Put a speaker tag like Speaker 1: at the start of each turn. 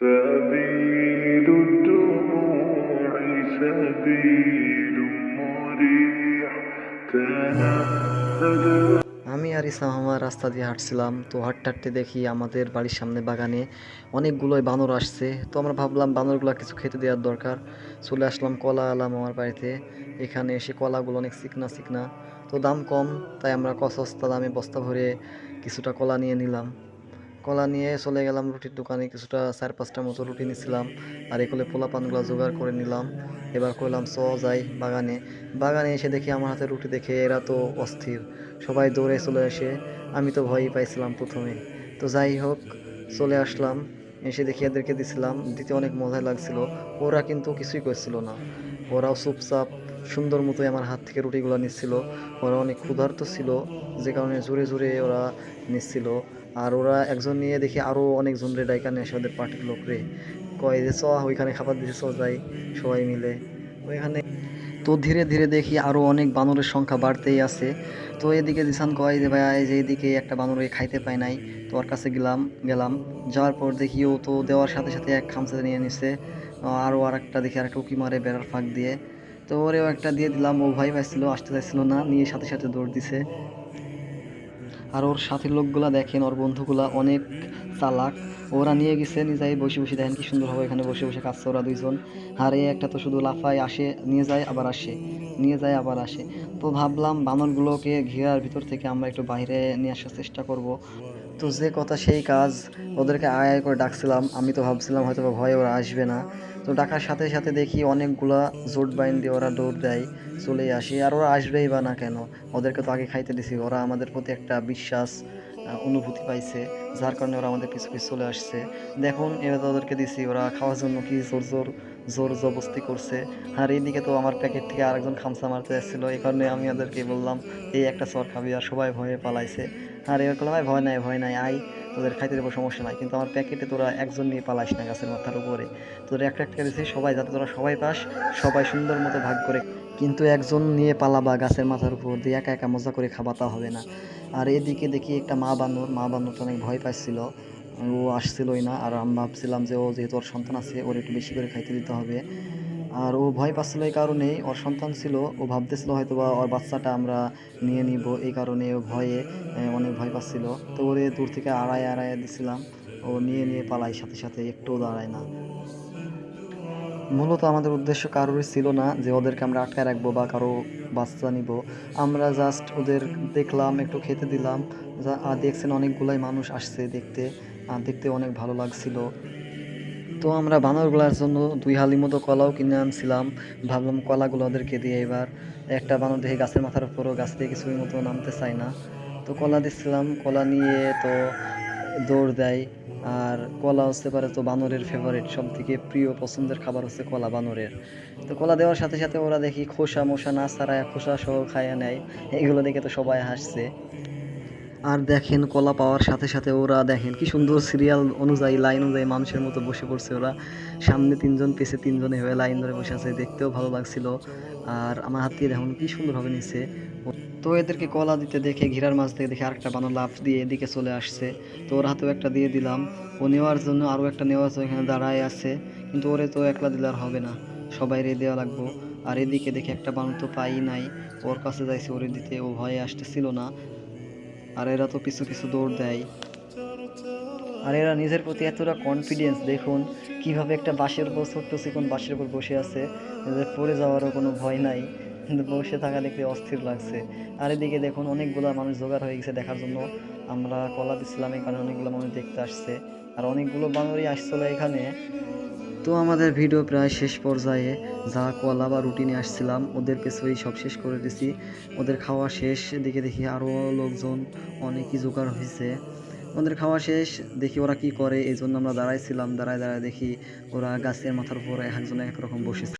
Speaker 1: سبيل الدموع سبيل مريح تنهد
Speaker 2: আমি আর ইসলাম আমার রাস্তা দিয়ে হাঁটছিলাম তো হাঁটতে হাঁটতে দেখি আমাদের বাড়ির সামনে বাগানে অনেকগুলোই বানর আসছে তো আমরা ভাবলাম বানরগুলো কিছু খেতে দেওয়ার দরকার চলে আসলাম কলা আলাম আমার বাড়িতে এখানে এসে কলাগুলো অনেক চিকনা চিকনা তো দাম কম তাই আমরা সস্তা দামে বস্তা ভরে কিছুটা কলা নিয়ে নিলাম কলা নিয়ে চলে গেলাম, রুটির দোকানে কিছুটা চার পাঁচটা মতো রুটি নিছিলাম আর এগুলো পোলা পানগুলো জোগাড় করে নিলাম। এবার করলাম চ, যাই বাগানে। বাগানে এসে দেখি আমার হাতে রুটি দেখে এরা তো অস্থির, সবাই দৌড়ে চলে আসে। আমি তো ভয়ই পাইছিলাম প্রথমে। তো যাই হোক, চলে আসলাম। এসে দেখি এদেরকে দিছিলাম, দিতে অনেক মজা লাগছিল। ওরা কিন্তু কিছুই করছিল না। ওরাও চুপচাপ, সুন্দর মতোই আমার হাত থেকে রুটিগুলো নিচ্ছিল। ওরা অনেক ক্ষুধার্ত ছিল, যে কারণে জোরে জোরে ওরা নিচ্ছিল। আর ওরা একজন নিয়ে দেখি আরও অনেকজন রে ডাইকা নিয়ে ওদের পার্টির লোক রে। কয় যে, চ, ওইখানে খাবার দিতে চ যাই। সবাই মিলে। ওইখানে তো ধীরে ধীরে দেখি আরও অনেক বানরের সংখ্যা বাড়তেই আছে। তো এদিকে দিশান কয় যে, ভাই যে এদিকে একটা বানরে খাইতে পায় নাই। তো ওর কাছে গেলাম গেলাম। যাওয়ার পর দেখি ও তো দেওয়ার সাথে সাথে এক খামচা নিয়ে নিছে। আরও আর একটা দেখি আর একটা উকি মারে বেড়ার ফাঁক দিয়ে। তো ওরেও একটা দিয়ে দিলাম। ও ভয় পাইছিল, আসতে চাইছিল না। নিয়ে সাথে সাথে দৌড় দিছে। আর ওর সাথের লোকগুলা দেখেন, ওর বন্ধুগুলা অনেক চালাক। ওরা নিয়ে গেছে নিজেই বসে বসে দেখেন কি সুন্দর হবে। এখানে বসে বসে কাজ ওরা দুইজন। আর এই একটা তো শুধু লাফায় আসে, নিয়ে যায়, আবার আসে, নিয়ে যায়, আবার আসে। তো ভাবলাম বানরগুলোকে ঘেরার ভিতর থেকে আমরা একটু বাইরে নিয়ে আসার চেষ্টা করব। তো যে কথা সেই কাজ ওদেরকে আয় আয় করে ডাকছিলাম। আমি তো ভাবছিলাম হয়তো ভয়ে ওরা আসবে না। তো ডাকার সাথে সাথে দেখি অনেকগুলা জোট বাইন দিয়ে ওরা দৌড় দেয় চলে আসে। আর ওরা আসবেই বা না কেন? ওদেরকে তো আগে খাইতে দিছি। ওরা আমাদের প্রতি একটা বিশ্বাস অনুভূতি পাইছে, যার কারণে ওরা আমাদের পিছু পিছু চলে আসছে। দেখুন এবার ওদেরকে দিছি। ওরা খাওয়ার জন্য কি জোর জোর জোর জবস্তি করছে। আর এইদিকে তো আমার প্যাকেট থেকে আরেকজন খামসা মারতে যাচ্ছিল এই কারণে আমি ওদেরকে বললাম, এই একটা চর খাবি। আর সবাই ভয়ে পালাইছে। আর এবার করলাম "ভাই, ভয় নাই ভয় নাই আই তোদের খাইতে দেবো সমস্যা নাই। কিন্তু আমার প্যাকেটে তোরা একজন নিয়ে পালাস না গাছের মাথার উপরে। তোদের একটা একটা দিছি সবাই যাতে তোরা সবাই পাস সবাই সুন্দর মতো ভাগ করে। কিন্তু একজন নিয়ে পালাবা গাছের মাথার উপর দিয়ে একা একা মজা করে খাওয়া তা হবে না। আর এদিকে দেখি একটা মা বানর মা বানর তো অনেক ভয় পাচ্ছিল ও আসছিলই না আর আমি ভাবছিলাম যে ও যেহেতু ওর সন্তান আছে ওর একটু বেশি করে খাইতে দিতে হবে। আর ও ভয় পাচ্ছিল এই কারণেই, ওর সন্তান ছিল, ও ভাবতেছিল হয়তো বা ওর বাচ্চাটা আমরা নিয়ে নিব, এই কারণে ও ভয়ে অনেক ভয় পাচ্ছিল। তো ওরে দূর থেকে আড়াই আড়াই দিছিলাম, ও নিয়ে নিয়ে পালাই সাথে সাথে একটুও দাঁড়ায় না। মূলত আমাদের উদ্দেশ্য কারোরই ছিল না যে ওদেরকে আমরা আটকায় রাখব বা কারও বাচ্চা নিব। আমরা জাস্ট ওদের দেখলাম, একটু খেতে দিলাম, যা- দেখছেন অনেকগুলাই মানুষ আসছে দেখতে দেখতে অনেক ভালো লাগছিল। তো আমরা বানরগুলার জন্য দুই হালি মতো কলাও কিনে আনছিলাম। ভাবলাম কলাগুলো ওদেরকে দিয়ে এবার। একটা বানর দেখে গাছের মাথার উপরও গাছ থেকে কিছুই মতো নামতে চায় না। তো কলা দিচ্ছিলাম কলা নিয়ে তো দৌড় দেয়। আর কলা হচ্ছে পারে তো বানরের ফেভারিট সব থেকে প্রিয়, পছন্দের খাবার হচ্ছে কলা বানরের। তো কলা দেওয়ার সাথে সাথে ওরা দেখি খোসা মোসা না ছাড়ায় খোসা সহ খাইয়া নেয়। এগুলো দেখে তো সবাই হাসছে। আর দেখেন কলা পাওয়ার সাথে সাথে ওরা দেখেন কি সুন্দর সিরিয়াল অনুযায়ী লাইন অনুযায়ী মানুষের মতো বসে পড়ছে ওরা। সামনে তিনজন, পেছে তিনজন হয়ে লাইন ধরে বসে আছে, দেখতেও ভালো লাগছিল। আর আমার হাত দিয়ে দেখুন কি সুন্দরভাবে নিচ্ছে। তো এদেরকে কলা দিতে দেখে, ঘিরার মাছ থেকে দেখে আরেকটা বানর লাফ দিয়ে এদিকে চলে আসছে। তো ওর হাতেও একটা দিয়ে দিলাম। ও নেওয়ার জন্য আরও একটা নেওয়ার জন্য এখানে দাঁড়ায় আছে। কিন্তু ওরে তো একলা দিলে আর হবে না। সবাই রে দেওয়া লাগবো। আর এদিকে দেখে একটা বানর তো পাই নাই। ওর কাছে যাইছে, ওরে দিতে। ও ভয়ে আসতেছিল না। আর এরা তো পিছু পিছু দৌড় দেয়। আর এরা নিজের প্রতি এতটা কনফিডেন্স দেখুন, কীভাবে একটা বাঁশের উপর, ছোট্ট চিকন বাঁশের উপর বসে আছে পড়ে যাওয়ারও কোনো ভয় নাই, কিন্তু বসে থাকা দেখতে অস্থির লাগছে। আর এদিকে দেখুন, অনেকগুলা মানুষ জোগাড় হয়ে গেছে দেখার জন্য। আমরা কলা দিচ্ছিলাম কারণে অনেকগুলো মানুষ দেখতে আসছে। আর অনেকগুলো বানরই আসছিল এখানে। তো আমাদের ভিডিও প্রায় শেষ পর্যায়ে। যা কলা বা রুটি নিয়ে আসছিলাম, ওদের পেছনেই সব শেষ করে দিছি। ওদের খাওয়া শেষ, দেখে দেখি আরও লোকজন অনেকই জোগাড় হয়েছে ওদের খাওয়া শেষ, দেখি ওরা কি করে এই জন্য আমরা দাঁড়াইছিলাম, দাঁড়ায় দাঁড়ায় দেখি ওরা গাছের মাথার উপরে একজনে একরকম এক বসেছে।